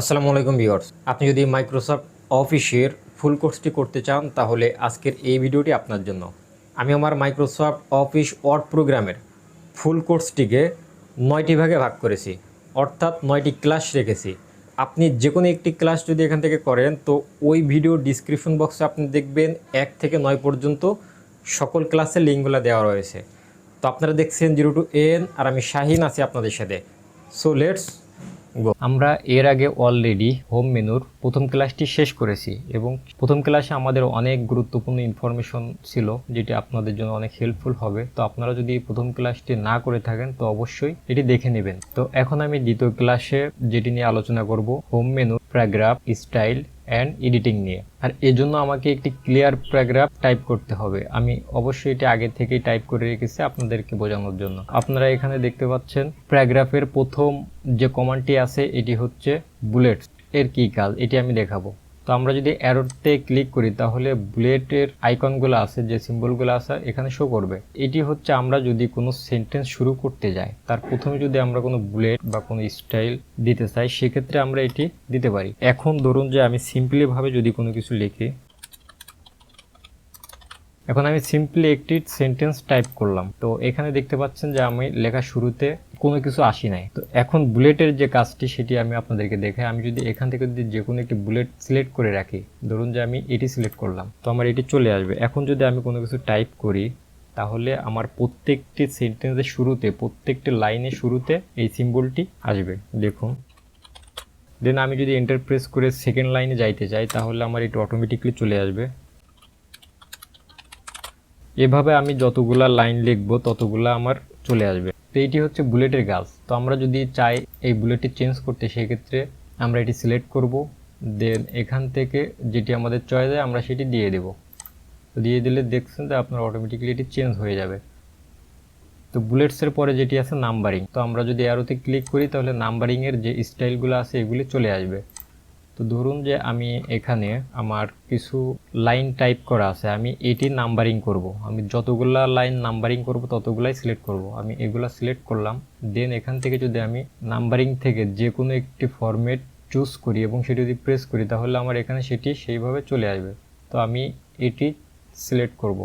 আসসালামু আলাইকুম ভিউয়ার্স। আপনি যদি মাইক্রোসফট অফিসের ফুল কোর্সটি করতে চান, তাহলে আজকের এই ভিডিওটি আপনার জন্য। আমি আমার মাইক্রোসফট অফিস ওয়ার্ড প্রোগ্রামের ফুল কোর্সটিকে নয়টি ভাগে ভাগ করেছি, অর্থাৎ নয়টি ক্লাস রেখেছি। আপনি যে কোনো একটি ক্লাস যদি এখান থেকে করেন, তো ওই ভিডিও ডিসক্রিপশন বক্সে আপনি দেখবেন এক থেকে নয় পর্যন্ত সকল ক্লাসের লিঙ্কগুলো দেওয়া রয়েছে। তো আপনারা দেখছেন জিরো টু এন আর আমি শাহিন আছি আপনাদের সাথে। সো লেটস আমরা এর আগে অলরেডি হোম মেনুর প্রথম ক্লাসটি শেষ করেছি এবং প্রথম ক্লাসে আমাদের অনেক গুরুত্বপূর্ণ ইনফরমেশন ছিল, যেটি আপনাদের জন্য অনেক হেল্পফুল হবে। তো আপনারা যদি প্রথম ক্লাসটি না করে থাকেন, তো অবশ্যই এটি দেখে নেবেন। তো এখন আমি দ্বিতীয় ক্লাসে যেটি নিয়ে আলোচনা করব home menu paragraph style and editing নিয়ে। আর এজন্য আমাকে একটি ক্লিয়ার প্যারাগ্রাফ টাইপ করতে হবে। আমি অবশ্যই এটি আগে থেকেই টাইপ করে রেখেছি আপনাদেরকে বোঝানোর জন্য। আপনারা এখানে দেখতে পাচ্ছেন প্যারাগ্রাফের প্রথম যে কমান্ডটি আছে, এটি হচ্ছে বুলেটস এর কী কাজ? এটি আমি দেখাবো। তো আমরা যদি অ্যারোতে ক্লিক করি, তাহলে বুলেটের আইকনগুলো আছে, যে সিম্বলগুলো আছে, এখানে শো করবে। এটি হচ্ছে আমরা যদি কোনো সেন্টেন্স শুরু করতে যাই, তার প্রথমে যদি আমরা কোনো বুলেট বা কোনো স্টাইল দিতে চাই, সেক্ষেত্রে আমরা এটি দিতে পারি। এখন ধরুন যে আমি সিম্পলিভাবে যদি কোনো কিছু লিখি, এখন আমি সিম্পলি একটি সেন্টেন্স টাইপ করলাম। তো এখানে দেখতে পাচ্ছেন যে আমি লেখা শুরুতে কোনো কিছু আসি নাই। তো এখন বুলেটের যে কাজটি সেটি আমি আপনাদেরকে দেখাই। আমি যদি এখান থেকে যদি যে কোনো একটি বুলেট সিলেক্ট করে রাখি, ধরুন যে আমি এটি সিলেক্ট করলাম, তো আমার এটি চলে আসবে। এখন যদি আমি কোনো কিছু টাইপ করি, তাহলে আমার প্রত্যেকটি সেন্টেন্সের শুরুতে, প্রত্যেকটি লাইনের শুরুতে এই সিম্বলটি আসবে। দেখুন। দেন আমি যদি এন্টার প্রেস করে সেকেন্ড লাইনে যাইতে চাই, তাহলে আমার এটি অটোমেটিকলি চলে আসবে। এভাবে আমি যতগুলা লাইন লিখব, ততগুলা আমার চলে আসবে। তো এইটি হচ্ছে বুলেটের গাছ। তো আমরা যদি চাই এই বুলেটটি চেঞ্জ করতে, সেক্ষেত্রে আমরা এটি সিলেক্ট করব। দেন এখান থেকে যেটি আমাদের চয়েস হয়, আমরা সেটি দিয়ে দেব। তো দিয়ে দিলে দেখছেন যে আপনার অটোমেটিকলি এটি চেঞ্জ হয়ে যাবে। তো বুলেটসের পরে যেটি আছে নাম্বারিং তো আমরা যদি অ্যারোতে ক্লিক করি, তাহলে নাম্বারিংয়ের যে স্টাইলগুলো আছে, এগুলি চলে আসবে। তো ধরুন যে আমি এখানে আমার কিছু লাইন টাইপ করা আছে, আমি এটি নাম্বারিং করব। আমি যতগুলা লাইন নাম্বারিং করব, ততগুলাই সিলেক্ট করব। আমি এগুলা সিলেক্ট করলাম দেন এখান থেকে যদি আমি নাম্বারিং থেকে যে কোনো একটি ফরম্যাট চুজ করি এবং সেটি যদি প্রেস করি, তাহলে আমার এখানে সেটি সেইভাবে চলে আসবে। তো আমি এটি সিলেক্ট করব।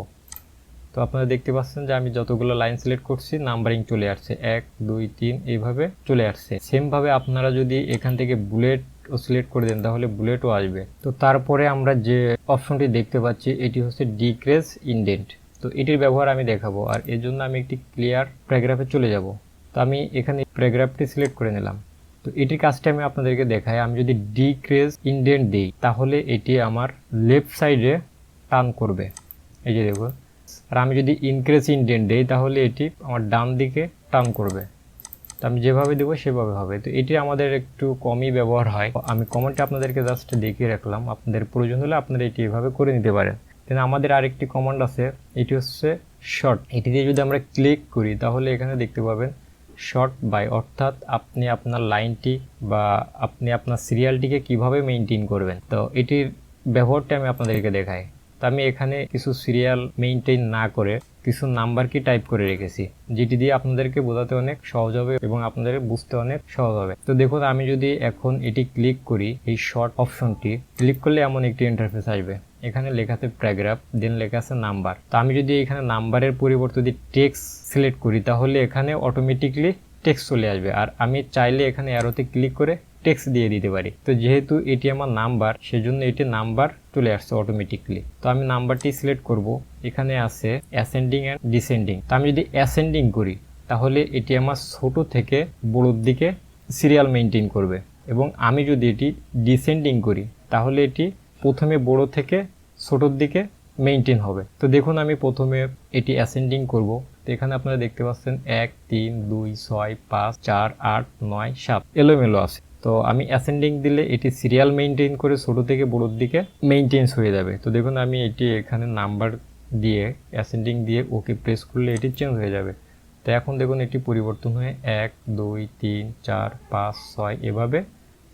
তো আপনারা দেখতে পাচ্ছেন যে আমি যতগুলো লাইন সিলেক্ট করছি নাম্বারিং চলে আসছে। এক, দুই, তিন, এইভাবে চলে আসছে। সেমভাবে আপনারা যদি এখান থেকে বুলেট ও সিলেক্ট করে দেন, তাহলে বুলেটও আসবে। তো তারপরে আমরা যে অপশনটি দেখতে পাচ্ছি, এটি হচ্ছে ডিক্রেস ইনডেন্ট তো এটির ব্যবহার আমি দেখাবো, আর এর জন্য আমি একটি ক্লিয়ার প্যারাগ্রাফে চলে যাব। তো আমি এখানে প্যারাগ্রাফটি সিলেক্ট করে নিলাম। তো এটির কাজটা আমি আপনাদেরকে দেখাই, আমি যদি ডিক্রেস ইনডেন্ট দিই, তাহলে এটি আমার লেফট সাইডে টান করবে। এই যে দেখুন, আর আমি যদি ইনক্রেস ইনডেন্ট দিই, তাহলে এটি আমার ডান দিকে টার্ন করবে। তো আমি যেভাবে দেবো, সেভাবে হবে। তো এটি আমাদের একটু কমই ব্যবহার হয়। আমি কমেন্টে আপনাদেরকে জাস্ট দেখিয়ে রাখলাম। আপনাদের প্রয়োজন হলে আপনারা এটি এভাবে করে নিতে পারেন। দেন আমাদের আরেকটি কমান্ড আছে। এটি হচ্ছে শর্ট এটি দিয়ে যদি আমরা ক্লিক করি, তাহলে এখানে দেখতে পাবেন শর্ট বাই অর্থাৎ আপনি আপনার লাইনটি বা আপনি আপনার সিরিয়ালটিকে কীভাবে মেনটেন করবেন। তো এটির ব্যবহারটা আমি আপনাদেরকে দেখাই। তো আমি এখানে কিছু সিরিয়াল মেনটেন না করে কিছু নাম্বার কি টাইপ করে রেখেছি, যেটি দিয়ে আপনাদেরকে বোঝাতে অনেক সহজ হবে এবং আপনাদের বুঝতে অনেক সহজ হবে। তো দেখুন, আমি যদি এখন এটি ক্লিক করি, এই শর্ট অপশনটি ক্লিক করলে এমন একটি ইন্টারফেস আসবে। এখানে লেখা আছে প্যারাগ্রাফ দেন লেখা আছে নাম্বার তো আমি যদি এখানে নাম্বারের পরিবর্তে যদি টেক্সট সিলেক্ট করি, তাহলে এখানে অটোমেটিকলি টেক্সট চলে আসবে। আর আমি চাইলে এখানে অ্যারোতে ক্লিক করে টেক্সট দিয়ে দিতে পারি। তো যেহেতু এটি আমার নাম্বার, সেজন্য এটি নাম্বার চলে আসছে অটোমেটিকলি তো আমি নাম্বারটি সিলেক্ট করব। এখানে আছে অ্যাসেন্ডিং অ্যান্ড ডিসেন্ডিং তো আমি যদি অ্যাসেন্ডিং করি, তাহলে এটি আমার ছোট থেকে বড়োর দিকে সিরিয়াল মেনটেন করবে। এবং আমি যদি এটি ডিসেন্ডিং করি, তাহলে এটি প্রথমে বড় থেকে ছোটোর দিকে মেনটেন হবে। তো দেখুন, আমি প্রথমে এটি অ্যাসেন্ডিং করব। তো এখানে আপনারা দেখতে পাচ্ছেন, এক, তিন, দুই, ছয়, পাঁচ, চার, আট, নয়, সাত। এলোমেলো আছে। তো আমি অ্যাসেন্ডিং দিলে এটি সিরিয়াল মেনটেন করে ছোটো থেকে বড়োর দিকে মেনটেন্স হয়ে যাবে। তো দেখুন, আমি এটি এখানে নাম্বার দিয়ে অ্যাসেন্ডিং দিয়ে ওকে প্রেস করলে এটি চেঞ্জ হয়ে যাবে। তো এখন দেখুন, এটি পরিবর্তন হয়ে এক, দুই, তিন, চার, পাঁচ, ছয় এভাবে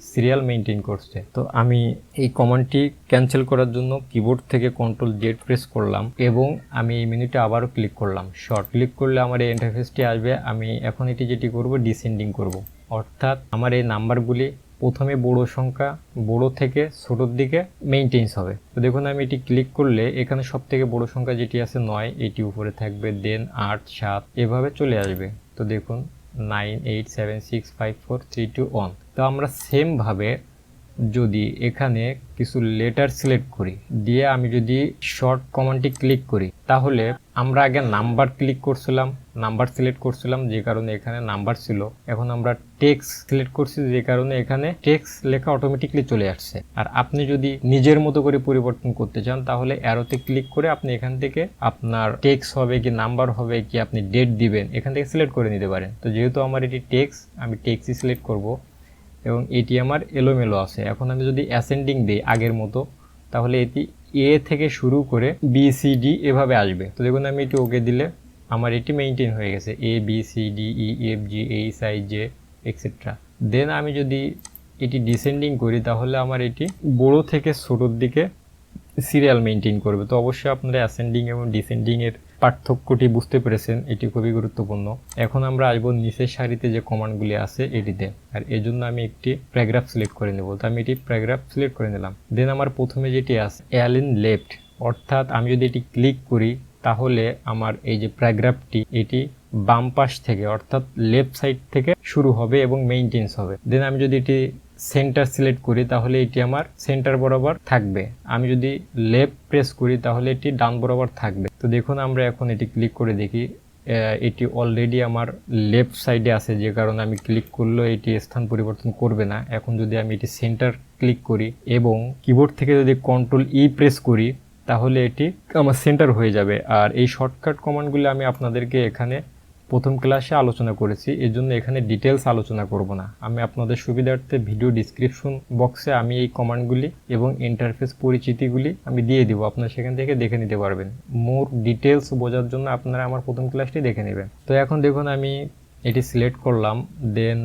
সিরিয়াল মেনটেন করছে। তো আমি এই কমান্ডটি ক্যান্সেল করার জন্য কিবোর্ড থেকে কন্ট্রোল জেড প্রেস করলাম এবং আমি এই মেনুতে আবারও ক্লিক করলাম। শর্ট ক্লিক করলে আমার এই ইন্টারফেসটি আসবে। আমি এখন এটি যেটি করব ডিসেন্ডিং করব। অর্থাৎ আমার এই নাম্বারগুলি প্রথমে বড় সংখ্যা, বড় থেকে ছোটোর দিকে মেনটেন্স হবে। তো দেখুন, আমি এটি ক্লিক করলে এখানে সব থেকে বড় সংখ্যা যেটি আছে নয়, এটি উপরে থাকবে দেন আট, সাত, এভাবে চলে আসবে। তো দেখুন nine eight seven six five four three two one তো আমরা সেমভাবে যদি এখানে কিছু লেটার সিলেক্ট করি, দিয়ে আমি যদি শর্ট কমান্ডটি ক্লিক করি, তাহলে আমরা আগে নাম্বার ক্লিক করছিলাম নাম্বার সিলেক্ট করছিলাম, যে কারণে এখানে নাম্বার ছিল। এখন আমরা টেক্স সিলেক্ট করছি, যে কারণে এখানে টেক্স লেখা অটোমেটিকলি চলে আসছে। আর আপনি যদি নিজের মতো করে পরিবর্তন করতে চান, তাহলে অ্যারোতে ক্লিক করে আপনি এখান থেকে আপনার টেক্স হবে কি নাম্বার হবে কি, আপনি ডেট দিবেন, এখান থেকে সিলেক্ট করে নিতে পারেন। তো যেহেতু আমার এটি টেক্স আমি টেক্সই সিলেক্ট করব। এবং এটি আমার এলোমেলো আছে। এখন আমি যদি অ্যাসেন্ডিং দিই আগের মতো, তাহলে এটি এ থেকে শুরু করে বি সি ডি এভাবে আসবে। তো দেখুন, আমি এটি ওকে দিলে আমার এটি মেনটেন হয়ে গেছে। A B C D E F G H I J etcetera then আমি যদি এটি ডিসেন্ডিং করি, তাহলে আমার এটি বড় থেকে ছোটোর দিকে সিরিয়াল মেনটেন করবে। তো অবশ্যই আপনারা অ্যাসেন্ডিং এবং ডিসেন্ডিং এর পার্থক্যটি বুঝতে পেরেছেন, এটি খুবই গুরুত্বপূর্ণ। এখন আমরা আসব নিচের সারিতে যে কমান্ডগুলি আছে এটিতে। আর এই জন্য আমি একটি প্যারাগ্রাফ সিলেক্ট করে নেব। তো আমি এটি প্যারাগ্রাফ সিলেক্ট করে নিলাম। দেন আমার প্রথমে যেটি আছে অ্যালিন লেফট অর্থাৎ আমি যদি এটি ক্লিক করি, তাহলে আমার এই যে প্যারাগ্রাফটি এটি বাম পাশ থেকে, অর্থাৎ লেফট সাইড থেকে শুরু হবে এবং মেইনটেন্স হবে। দেন আমি যদি এটি সেন্টার সিলেক্ট করি, তাহলে এটি আমার সেন্টার বরাবর থাকবে। আমি যদি লেফট প্রেস করি, তাহলে এটি ডান বরাবর থাকবে। তো দেখুন, আমরা এখন এটি ক্লিক করে দেখি। এটি অলরেডি আমার লেফট সাইডে আছে, যে কারণে আমি ক্লিক করলেও এটি স্থান পরিবর্তন করবে না। এখন যদি আমি এটি সেন্টার ক্লিক করি এবং কিবোর্ড থেকে যদি কন্ট্রোল ই প্রেস করি, তাহলে এটি আমার সেন্টার হয়ে যাবে। আর এই শর্টকাট কমান্ডগুলি আমি আপনাদেরকে এখানে প্রথম ক্লাসে আলোচনা করেছি এর জন্য এখানে ডিটেলস আলোচনা করব না। আমি আপনাদের সুবিধার্থে ভিডিও ডিসক্রিপশন বক্সে আমি এই কমান্ডগুলি এবং ইন্টারফেস পরিচিতিগুলি আমি দিয়ে দিব। আপনারা সেখান থেকে দেখে নিতে পারবেন। মোর ডিটেলস বোঝার জন্য আপনারা আমার প্রথম ক্লাসটি দেখে নেবেন। তো এখন দেখুন, আমি এটি সিলেক্ট করলাম দেন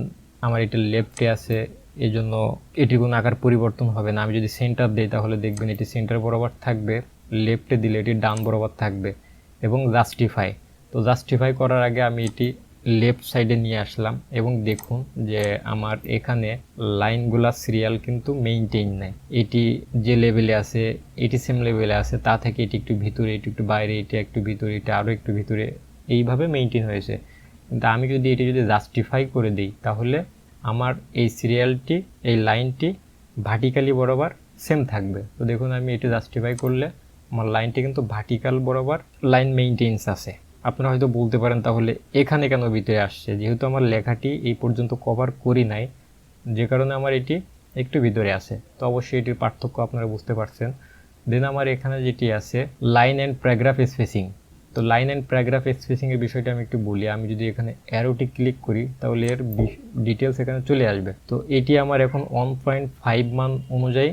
আমার এটা লেফটে আছে এই জন্য এটি কোনো আকার পরিবর্তন হবে না। আমি যদি সেন্টার দিই, তাহলে দেখবেন এটি সেন্টার বরাবর থাকবে লেফটে দিলে এটি ডান বরাবর থাকবে এবং জাস্টিফাই তো জাস্টিফাই করার আগে আমি এটি লেফট সাইডে নিয়ে আসলাম এবং দেখুন যে আমার এখানে লাইনগুলা সিরিয়াল কিন্তু মেইনটেইন নেয় এটি যে লেভেলে আছে, এটি সেম লেভেলে আছে, তা থেকে এটি একটু ভিতরে, এটি একটু বাইরে, এটি একটু ভিতরে, এটি আরও একটু ভিতরে, এইভাবে মেইনটেইন হয়েছে। কিন্তু আমি যদি এটি যদি জাস্টিফাই করে দিই, তাহলে আমার এই সিরিয়ালটি এই লাইনটি ভার্টিক্যালি বরাবর সেম থাকবে। তো দেখুন আমি এটি জাস্টিফাই করলে, আমার লাইনটি কিন্তু ভার্টিক্যাল বরাবর লাইন মেইনটেন্স আছে। আপনারা হয়তো বলতে পারেন তাহলে এখানে কেন ভিতরে আসছে? যেহেতু আমার লেখাটি এই পর্যন্ত কভার করি নাই, যে কারণে আমার এটি একটু ভিতরে আছে। তো অবশ্যই এটির পার্থক্য আপনারা বুঝতে পারছেন। দেন আমার এখানে যেটি আছে লাইন অ্যান্ড প্যারাগ্রাফ স্পেসিং তো লাইন অ্যান্ড প্যারাগ্রাফ স্পেসিংয়ের বিষয়টা আমি একটু বলি। আমি যদি এখানে অ্যারোটি ক্লিক করি, তাহলে এর ডিটেলস এখানে চলে আসবে। তো এটি আমার এখন ওয়ান পয়েন্ট ফাইভ মান অনুযায়ী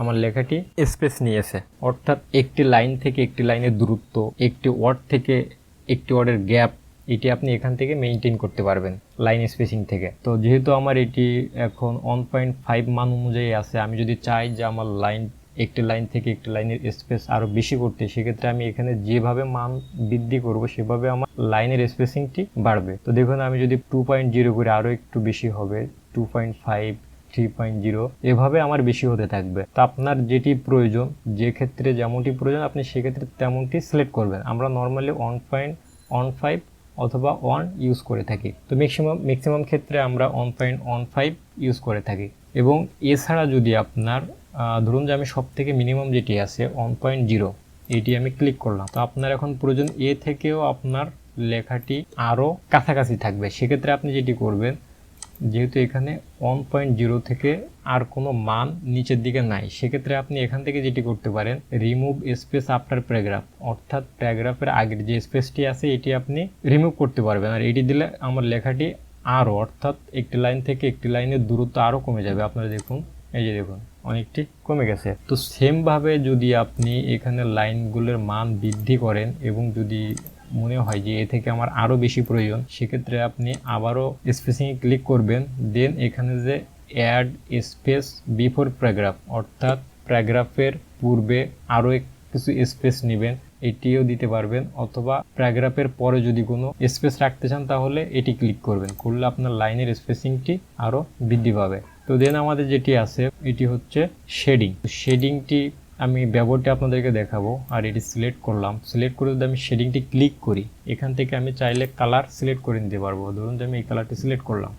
আমার লেখাটি স্পেস নিয়েছে। অর্থাৎ একটি লাইন থেকে একটি লাইনের দূরত্ব, একটি ওয়ার্ড থেকে একটি ওয়ার্ডের গ্যাপ এটি আপনি এখান থেকে মেনটেন করতে পারবেন লাইন স্পেসিং থেকে। তো যেহেতু আমার এটি এখন ওয়ান পয়েন্ট ফাইভ মান অনুযায়ী আছে, আমি যদি চাই যে আমার লাইন একটি লাইন থেকে একটি লাইনের স্পেস আরও বেশি করতে, সেক্ষেত্রে আমি এখানে যেভাবে মান বৃদ্ধি করব, সেভাবে আমার লাইনের স্পেসিংটি বাড়বে। তো দেখুন, আমি যদি টু পয়েন্ট জিরো করে আরও একটু বেশি হবে two point five three point zero এভাবে আমার বেশি হতে থাকবে। তো আপনার যেটি প্রয়োজন, যে ক্ষেত্রে যেমনটি প্রয়োজন, আপনি সেক্ষেত্রে তেমনটি সিলেক্ট করবেন। আমরা normally one point one five অথবা ওয়ান ইউজ করে থাকি। তো ম্যাক্সিমাম ম্যাক্সিমাম ক্ষেত্রে আমরা one point one five use করে থাকি। এবং এছাড়া যদি আপনার ধরুন যে আমি সব থেকে মিনিমাম যেটি আছে ওয়ান পয়েন্ট জিরো এটি আমি ক্লিক করলাম। তো আপনার এখন প্রয়োজন, এ থেকেও আপনার লেখাটি আরও কাছাকাছি থাকবে। সেক্ষেত্রে আপনি যেটি করবেন যেহেতু এখানে ওয়ান পয়েন্ট জিরো থেকে আর কোনো মান নিচের দিকে নাই, সেক্ষেত্রে আপনি এখান থেকে যেটি করতে পারেন রিমুভ স্পেস আফটার প্যারাগ্রাফ অর্থাৎ প্যারাগ্রাফের আগের যে স্পেসটি আছে, এটি আপনি রিমুভ করতে পারবেন। আর এটি দিলে আমার লেখাটি আরও, অর্থাৎ একটি লাইন থেকে একটি লাইনের দূরত্ব আরও কমে যাবে। আপনারা দেখুন, এই যে দেখুন, অনেকটি কমে গেছে। তো সেমভাবে যদি আপনি এখানে লাইনগুলোর মান বৃদ্ধি করেন এবং যদি মনে হয় যে এ থেকে আমার আরও বেশি প্রয়োজন। সেক্ষেত্রে আপনি আবারও স্পেসিংয়ে ক্লিক করবেন দেন এখানে যে অ্যাড স্পেস বিফোর প্যারাগ্রাফ অর্থাৎ প্যারাগ্রাফের পূর্বে আরও কিছু স্পেস নেবেন, এটিও দিতে পারবেন, অথবা প্যারাগ্রাফের পরে যদি কোনো স্পেস রাখতে চান তাহলে এটি ক্লিক করবেন। করলে আপনার লাইনের স্পেসিংটি আরও বৃদ্ধি পাবে। তো দেন আমাদের যেটি আছে, এটি হচ্ছে শেডিং শেডিংটি আমি ব্যবহারটি আপনাদেরকে দেখাবো আর এটি সিলেক্ট করলাম। সিলেক্ট করে যদি আমি শেডিংটি ক্লিক করি, এখান থেকে আমি চাইলে কালার সিলেক্ট করে নিতে পারব। ধরুন যে আমি এই কালারটি সিলেক্ট করলাম।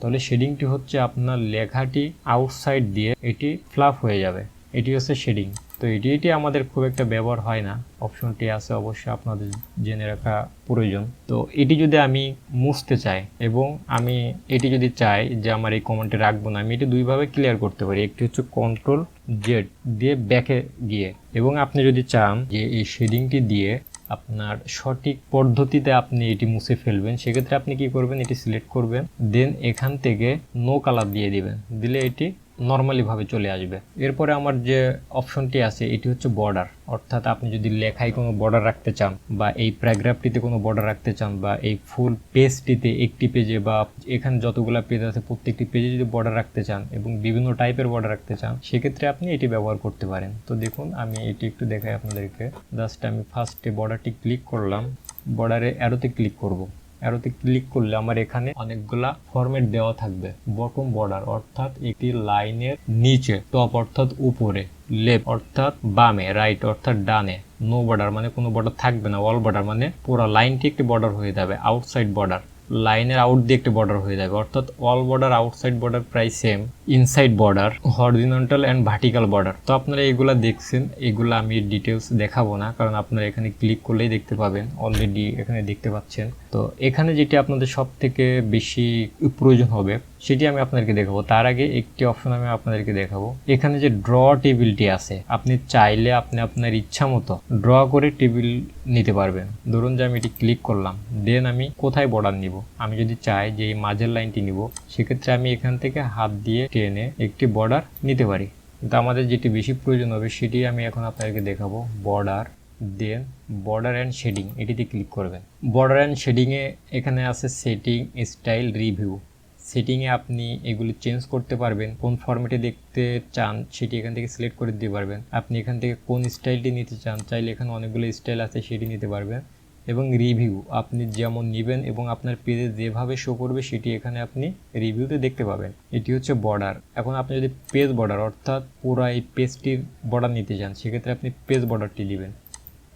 তাহলে শেডিংটি হচ্ছে আপনার লেখাটি আউটসাইড দিয়ে এটি ফ্লাফ হয়ে যাবে। এটি হচ্ছে শেডিং। তো এটি এটি আমাদের খুব একটা ব্যবহার হয় না। অপশনটি আছে অবশ্যই আপনাদের জেনে রাখা প্রয়োজন। তো এটি যদি আমি মুছতে চাই এবং আমি এটি যদি চাই যে আমার এই কমেন্টে রাখব না, আমি এটি দুইভাবে ক্লিয়ার করতে পারি। একটি হচ্ছে কন্ট্রোল জেড দিয়ে ব্যাকে গিয়ে এবং আপনি যদি চান যে এই শেডিংটি দিয়ে আপনার সঠিক পদ্ধতিতে আপনি এটি মুছে ফেলবেন, সেক্ষেত্রে আপনি কি করবেন? এটি সিলেক্ট করবেন দেন এখান থেকে নো কালার দিয়ে দিবেন। দিলে এটি নর্মালি ভাবে চলে আসবে। এরপরে আমার যে অপশনটি আছে, এটি হচ্ছে বর্ডার অর্থাৎ আপনি যদি লেখায় কোনো বর্ডার রাখতে চান বা এই প্যারাগ্রাফটিতে কোনো বর্ডার রাখতে চান বা এই ফুল পেজটিতে একটি পেজে বা এখানে যতগুলা পেজ আছে, প্রত্যেকটি পেজে যদি বর্ডার রাখতে চান এবং বিভিন্ন টাইপের বর্ডার রাখতে চান, সেক্ষেত্রে আপনি এটি ব্যবহার করতে পারেন। তো দেখুন, আমি এটি একটু দেখাই আপনাদেরকে। জাস্ট আমি ফার্স্টে বর্ডারটি ক্লিক করলাম। বর্ডারে অ্যারোতে ক্লিক করব। অ্যারোতে ক্লিক করলে আমার এখানে অনেকগুলা ফরম্যাট দেওয়া থাকবে। বটম বর্ডার অর্থাৎ একটি লাইনের নিচে টপ অর্থাৎ উপরে লেফট অর্থাৎ বামে রাইট অর্থাৎ ডানে। নো বর্ডার মানে কোনো বর্ডার থাকবে না অল বর্ডার মানে পুরো লাইনটি একটি বর্ডার হয়ে যাবে আউটসাইড বর্ডার লাইনের আউট দিয়ে একটি বর্ডার হয়ে যাবে, অর্থাৎ অল বর্ডার আউটসাইড বর্ডার প্রায় same inside border horizontal and vertical border তো আপনারা এগুলা দেখছেন, এগুলা আমি ডিটেলস দেখাবো না, কারণ আপনারা এখানে ক্লিক করলেই দেখতে পাবেন অলরেডি এখানে দেখতে পাচ্ছেন। তো এখানে যেটি আপনাদের সব থেকে বেশি প্রয়োজন হবে, সেটি আমি আপনাদেরকে দেখাবো। তার আগে একটি অপশন আমি আপনাদেরকে দেখাবো। এখানে যে ড্র টেবিলটি আছে, আপনি চাইলে আপনি আপনার ইচ্ছা মতো ড্র করে টেবিল নিতে পারবেন। ধরুন যে আমি এটি ক্লিক করলাম দেন আমি কোথায় বর্ডার নিব? আমি যদি চাই যে এই মাঝের লাইনটি নিব, সেক্ষেত্রে আমি এখান থেকে হাত দিয়ে টেনে একটি বর্ডার নিতে পারি। কিন্তু আমাদের যেটি বেশি প্রয়োজন হবে সেটি আমি এখন আপনাদেরকে দেখাবো। Border then border and shading এটিতে ক্লিক করবেন। বর্ডার অ্যান্ড শেডিংয়ে এখানে আছে সেটিং স্টাইল রিভিউ সেটিংয়ে আপনি এগুলি চেঞ্জ করতে পারবেন। কোন ফরম্যাটে দেখতে চান সেটি এখান থেকে সিলেক্ট করে দিতে পারবেন। আপনি এখান থেকে কোন স্টাইলটি নিতে চান, চাইলে এখানে অনেকগুলো স্টাইল আছে সেটি নিতে পারবেন। এবং রিভিউ আপনি যেমন নেবেন এবং আপনার পেজে যেভাবে শো করবে, সেটি এখানে আপনি রিভিউতে দেখতে পাবেন। এটি হচ্ছে বর্ডার এখন আপনি যদি পেজ বর্ডার অর্থাৎ পুরো এই পেজটির বর্ডার নিতে চান, সেক্ষেত্রে আপনি পেজ বর্ডারটি দিবেন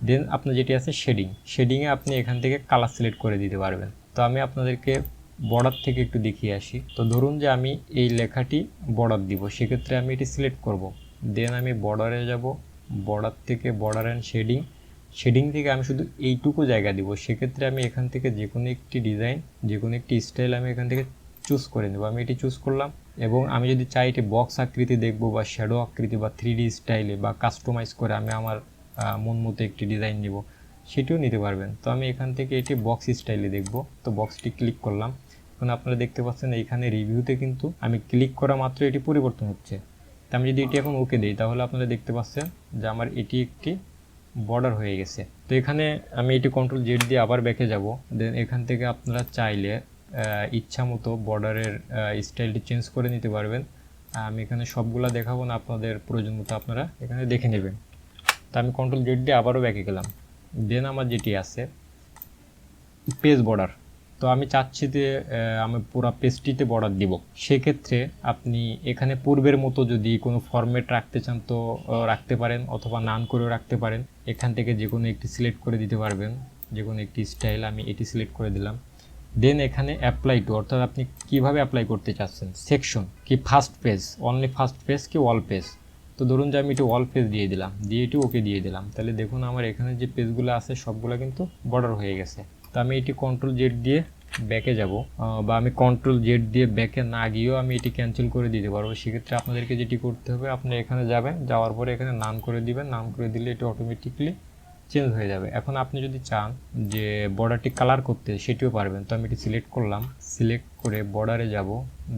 দেন আপনার যেটি আছে শেডিং শেডিংয়ে আপনি এখান থেকে কালার সিলেক্ট করে দিতে পারবেন। তো আমি আপনাদেরকে বর্ডার থেকে একটু দেখিয়ে আসি। তো ধরুন যে আমি এই লেখাটি বর্ডার দিব, সেক্ষেত্রে আমি এটি সিলেক্ট করব। দেন আমি বর্ডারে যাব। বর্ডার থেকে বর্ডার অ্যান্ড শেডিং শেডিং থেকে আমি শুধু এইটুকু জায়গা দিব। সেক্ষেত্রে আমি এখান থেকে যে কোনো একটি ডিজাইন যে কোনো একটি স্টাইল আমি এখান থেকে চুজ করে নেব। আমি এটি চুজ করলাম এবং আমি যদি চাই এটি বক্স আকৃতি দেখব বা শ্যাডো আকৃতি বা থ্রি ডি স্টাইলে বা কাস্টমাইজ করে আমি আমার মন মতো একটি ডিজাইন নিব, সেটিও নিতে পারবেন। তো আমি এখান থেকে এটি বক্স স্টাইলে দেখব। তো বক্সটি ক্লিক করলাম। এখন আপনারা দেখতে পাচ্ছেন এইখানে রিভিউতে কিন্তু আমি ক্লিক করা মাত্র এটি পরিবর্তন হচ্ছে। তো আমি যদি এটি এখন ওকে দিই, তাহলে আপনারা দেখতে পাচ্ছেন যে আমার এটি একটি বর্ডার হয়ে গেছে। তো এখানে আমি এটি কন্ট্রোল জেড দিয়ে আবার ব্যাকে যাব। দেন এখান থেকে আপনারা চাইলে ইচ্ছা মতো বর্ডারের স্টাইলটি চেঞ্জ করে নিতে পারবেন। আমি এখানে সবগুলা দেখাবো না, আপনাদের প্রয়োজন মতো আপনারা এখানে দেখে নেবেন। তো আমি কন্ট্রোল জেড দিয়ে আবারও ব্যাকে গেলাম। দেন আমার যেটি আছে পেজ বর্ডার তো আমি চাচ্ছি যে আমি পুরো পেজটিতে বর্ডার দিব। সেক্ষেত্রে আপনি এখানে পূর্বের মতো যদি কোনো ফরম্যাট রাখতে চান তো রাখতে পারেন অথবা নান করেও রাখতে পারেন। এখান থেকে যে কোনো একটি সিলেক্ট করে দিতে পারবেন, যে কোনো একটি স্টাইল আমি এটি সিলেক্ট করে দিলাম। দেন এখানে অ্যাপ্লাই টু অর্থাৎ আপনি কীভাবে অ্যাপ্লাই করতে চাচ্ছেন? সেকশন কি first page only first page কি ওয়াল পেজ তো ধরুন যে আমি এটি ওয়াল পেজ দিয়ে দিলাম, দিয়ে এটি ওকে দিয়ে দিলাম। তাহলে দেখুন আমার এখানে যে পেজগুলো আছে, সবগুলো কিন্তু বর্ডার হয়ে গেছে। তো আমি এটি কন্ট্রোল জেড দিয়ে ব্যাকে যাব। বা আমি কন্ট্রোল জেড দিয়ে ব্যাকে না গিয়েও আমি এটি ক্যান্সেল করে দিতে পারব। সেক্ষেত্রে আপনাদেরকে যেটি করতে হবে, আপনি এখানে যাবেন, যাওয়ার পরে এখানে নাম করে দিবেন। নাম করে দিলে এটি অটোমেটিকলি চেঞ্জ হয়ে যাবে। এখন আপনি যদি চান যে বর্ডারটি কালার করতে, সেটিও পারবেন। তো আমি এটি সিলেক্ট করলাম। সিলেক্ট করে বর্ডারে যাব।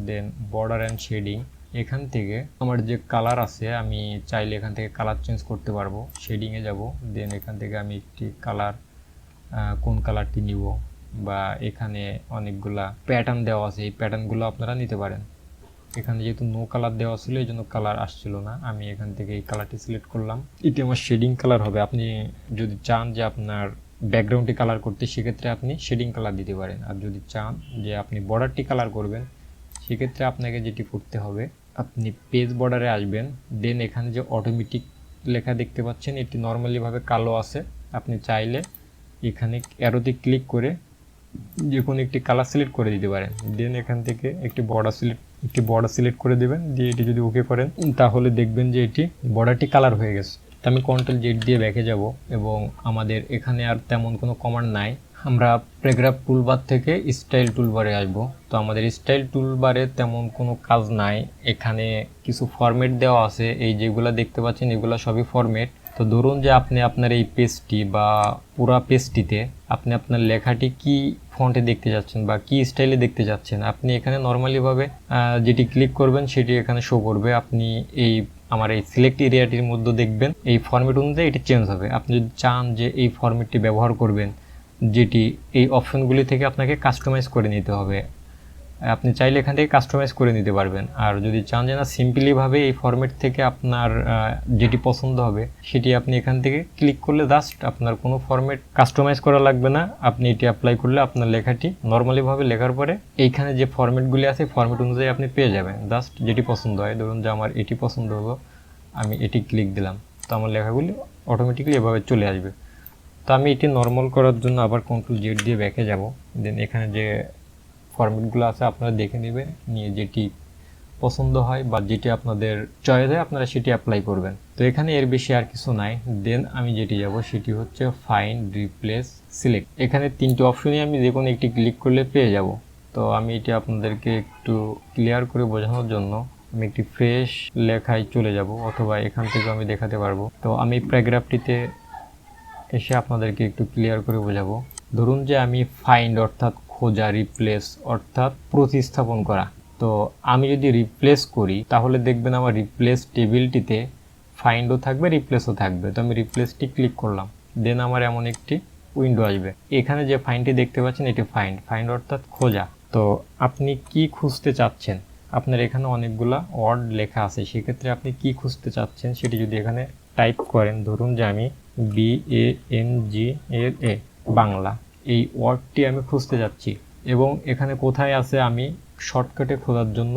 দেন বর্ডার অ্যান্ড শেডিং এখান থেকে আমার যে কালার আছে, আমি চাইলে এখান থেকে কালার চেঞ্জ করতে পারব। শেডিংয়ে যাব। দেন এখান থেকে আমি একটি কালার কোন কালারটি নিব? বা এখানে অনেকগুলা প্যাটার্ন দেওয়া আছে, এই প্যাটার্নগুলো আপনারা নিতে পারেন। এখানে যেহেতু নো কালার দেওয়া ছিল, এই জন্য কালার আসছিল না। আমি এখান থেকে এই কালারটি সিলেক্ট করলাম। এটি আমার শেডিং কালার হবে। আপনি যদি চান যে আপনার ব্যাকগ্রাউন্ডটি কালার করতে, সেক্ষেত্রে আপনি শেডিং কালার দিতে পারেন। আর যদি চান যে আপনি বর্ডারটি কালার করবেন, সেক্ষেত্রে আপনাকে যেটি করতে হবে, আপনি পেজ বর্ডারে আসবেন। দেন এখানে যে অটোমেটিক লেখা দেখতে পাচ্ছেন, এটি নর্মালিভাবে কালো আছে। আপনি চাইলে এখানে অ্যারোতে ক্লিক করে যে কোনো একটি কালার সিলেক্ট করে দিতে পারেন। দেন এখান থেকে একটি বর্ডার সিলেক্ট একটি বর্ডার সিলেক্ট করে দেবেন। দিয়ে এটি যদি ওকে করেন, তাহলে দেখবেন যে এটি বর্ডারটি কালার হয়ে গেছে। তো আমি কন্ট্রোল জেড দিয়ে ব্যাকে যাব এবং আমাদের এখানে আর তেমন কোনো কমান্ড নাই। আমরা প্রেগ্রাফ টুলবার থেকে স্টাইল টুলবারে আসব। তো আমাদের স্টাইল টুলবারে তেমন কোনো কাজ নাই। এখানে কিছু ফরম্যাট দেওয়া আছে। এই যেগুলো দেখতে পাচ্ছেন, এগুলো সবই ফরম্যাট তো ধরুন যে আপনি আপনার এই পেজটি বা পুরা পেজটিতে আপনি আপনার লেখাটি কি ফন্টে দেখতে যাচ্ছেন বা কি স্টাইলে দেখতে যাচ্ছেন, আপনি এখানে নর্মালিভাবে যেটি ক্লিক করবেন সেটি এখানে শো করবে। আপনি এই, আমার এই সিলেক্ট এরিয়াটির মধ্যে দেখবেন, এই ফরম্যাট অনুযায়ী এটি চেঞ্জ হবে। আপনি যদি চান যে এই ফরম্যাটটি ব্যবহার করবেন, যেটি এই অপশনগুলি থেকে আপনাকে কাস্টমাইজ করে নিতে হবে। আপনি চাইলে এখান থেকে কাস্টমাইজ করে নিতে পারবেন। আর যদি চান যে না সিম্পলিভাবে এই ফরম্যাট থেকে আপনার যেটি পছন্দ হবে, সেটি আপনি এখান থেকে ক্লিক করলে জাস্ট আপনার কোনো ফরম্যাট কাস্টমাইজ করা লাগবে না। আপনি এটি অ্যাপ্লাই করলে আপনার লেখাটি নর্মালিভাবে লেখার পরে এইখানে যে ফরম্যাটগুলি আছে ফরম্যাট অনুযায়ী আপনি পেয়ে যাবেন। জাস্ট যেটি পছন্দ হয়, ধরুন যে আমার এটি পছন্দ হলো, আমি এটি ক্লিক দিলাম। তো আমার লেখাগুলি অটোমেটিকলি এভাবে চলে আসবে। তো আমি এটি নর্মাল করার জন্য আবার কন্ট্রোল জেড দিয়ে ব্যাকে যাব। দেন এখানে যে ফরম্যাটগুলো আছে, আপনারা দেখে নেবেন, নিয়ে যেটি পছন্দ হয় বা যেটি আপনাদের চয়েস হয়, আপনারা সেটি অ্যাপ্লাই করবেন। তো এখানে এর বেশি আর কিছু নাই। দেন আমি যেটি যাব, সেটি হচ্ছে ফাইন্ড রিপ্লেস সিলেক্ট এখানে তিনটি অপশনই আমি যে কোনো একটি ক্লিক করলে পেয়ে যাব। তো আমি এটি আপনাদেরকে একটু ক্লিয়ার করে বোঝানোর জন্য আমি একটি ফ্রেশ লেখায় চলে যাব, অথবা এখান থেকেও আমি দেখাতে পারব। তো আমি প্যারাগ্রাফটিতে এসে আপনাদেরকে একটু ক্লিয়ার করে বোঝাবো। ধরুন যে আমি ফাইন্ড অর্থাৎ খোঁজা রিপ্লেস অর্থাৎ প্রতিস্থাপন করা। তো আমি যদি রিপ্লেস করি, তাহলে দেখবেন আমার রিপ্লেস টেবিলটিতে ফাইন্ডও থাকবে রিপ্লেসও থাকবে। তো আমি রিপ্লেসটি ক্লিক করলাম। দেন আমার এমন একটি উইন্ডো আসবে। এখানে যে ফাইনটি দেখতে পাচ্ছেন, এটি ফাইন্ড ফাইন্ড অর্থাৎ খোঁজা। তো আপনি কি খুঁজতে চাচ্ছেন? আপনার এখানে অনেকগুলা ওয়ার্ড লেখা আছে। সেক্ষেত্রে আপনি কি খুঁজতে চাচ্ছেন সেটি যদি এখানে টাইপ করেন, ধরুন যে আমি বি এ এন জি এর এ বাংলা। এই ওয়ার্ডটি আমি খুঁজতে যাচ্ছি এবং এখানে কোথায় আছে আমি শর্টকাটে খোঁজার জন্য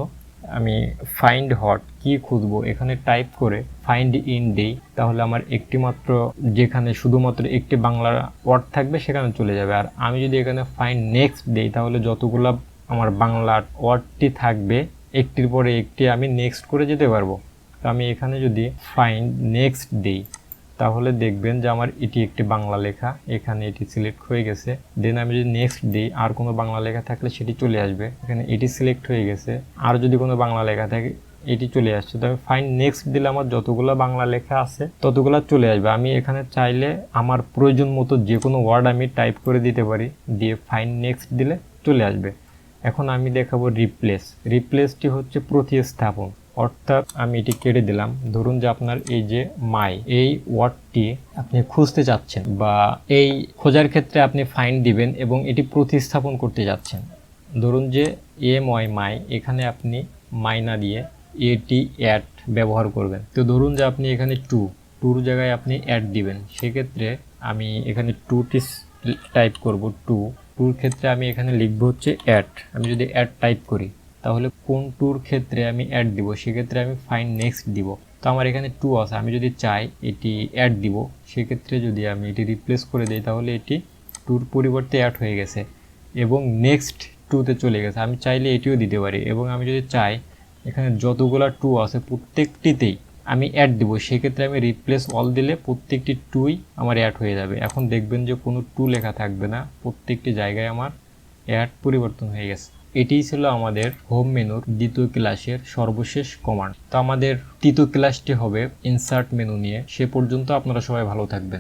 আমি ফাইন্ড হট কি খুঁজবো? এখানে টাইপ করে ফাইন্ড ইন দেই, তাহলে আমার একটি মাত্র যেখানে শুধুমাত্র একটি বাংলার ওয়ার্ড থাকবে সেখানে চলে যাবে। আর আমি যদি এখানে ফাইন্ড নেক্সট দেই, তাহলে যতগুলা আমার বাংলার ওয়ার্ডটি থাকবে, একটির পরে একটি আমি নেক্সট করে যেতে পারব। তো আমি এখানে যদি ফাইন্ড নেক্সট দিই তাহলে দেখবেন যে আমার এটি একটি বাংলা লেখা। এখানে এটি সিলেক্ট হয়ে গেছে। দেন আমি যদি নেক্সট দিই, আর কোনো বাংলা লেখা থাকলে সেটি চলে আসবে। এখানে এটি সিলেক্ট হয়ে গেছে। আর যদি কোনো বাংলা লেখা থাকে, এটি চলে আসছে। তো আমি ফাইন নেক্সট দিলে আমার যতগুলো বাংলা লেখা আছে, ততগুলো চলে আসবে। আমি এখানে চাইলে আমার প্রয়োজন মতো যে কোনো ওয়ার্ড আমি টাইপ করে দিতে পারি। দিয়ে ফাইন নেক্সট দিলে চলে আসবে। এখন আমি দেখাবো রিপ্লেস রিপ্লেসটি হচ্ছে প্রতিস্থাপন। অর্থাৎ আমি এটি কেটে দিলাম। ধরুন যে আপনার এই যে মাই এই ওয়ার্ডটি আপনি খুঁজতে চাচ্ছেন বা এই খোঁজার ক্ষেত্রে আপনি ফাইন দিবেন এবং এটি প্রতিস্থাপন করতে যাচ্ছেন। ধরুন যে এম ওয়াই মাই এখানে আপনি মাইনা দিয়ে এটি অ্যাড ব্যবহার করবেন। তো ধরুন যে আপনি এখানে টু টুর জায়গায় আপনি অ্যাড দিবেন। সেক্ষেত্রে আমি এখানে টুটি টাইপ করব টু টুর ক্ষেত্রে আমি এখানে লিখব হচ্ছে অ্যাড আমি যদি অ্যাড টাইপ করি তাহলে কোন টুর ক্ষেত্রে আমি অ্যাড দিব? সেক্ষেত্রে আমি ফাইন নেক্সট দিব। তো আমার এখানে টু আছে। আমি যদি চাই এটি অ্যাড দিব, সেক্ষেত্রে যদি আমি এটি রিপ্লেস করে দিই, তাহলে এটি টুর পরিবর্তে অ্যাড হয়ে গেছে এবং নেক্সট টুতে চলে গেছে। আমি চাইলে এটিও দিতে পারি এবং আমি যদি চাই এখানে যতগুলো টু আছে প্রত্যেকটিতেই আমি অ্যাড দিব, সেক্ষেত্রে আমি রিপ্লেস অল দিলে প্রত্যেকটি টুই আমার অ্যাড হয়ে যাবে। এখন দেখবেন যে কোনো টু লেখা থাকবে না। প্রত্যেকটি জায়গায় আমার অ্যাড পরিবর্তন হয়ে গেছে। এটিই ছিল আমাদের হোম মেনুর দ্বিতীয় ক্লাসের সর্বশেষ কমান্ড তো আমাদের তৃতীয় ক্লাসটি হবে ইনসার্ট মেনু নিয়ে। সে পর্যন্ত আপনারা সবাই ভালো থাকবেন।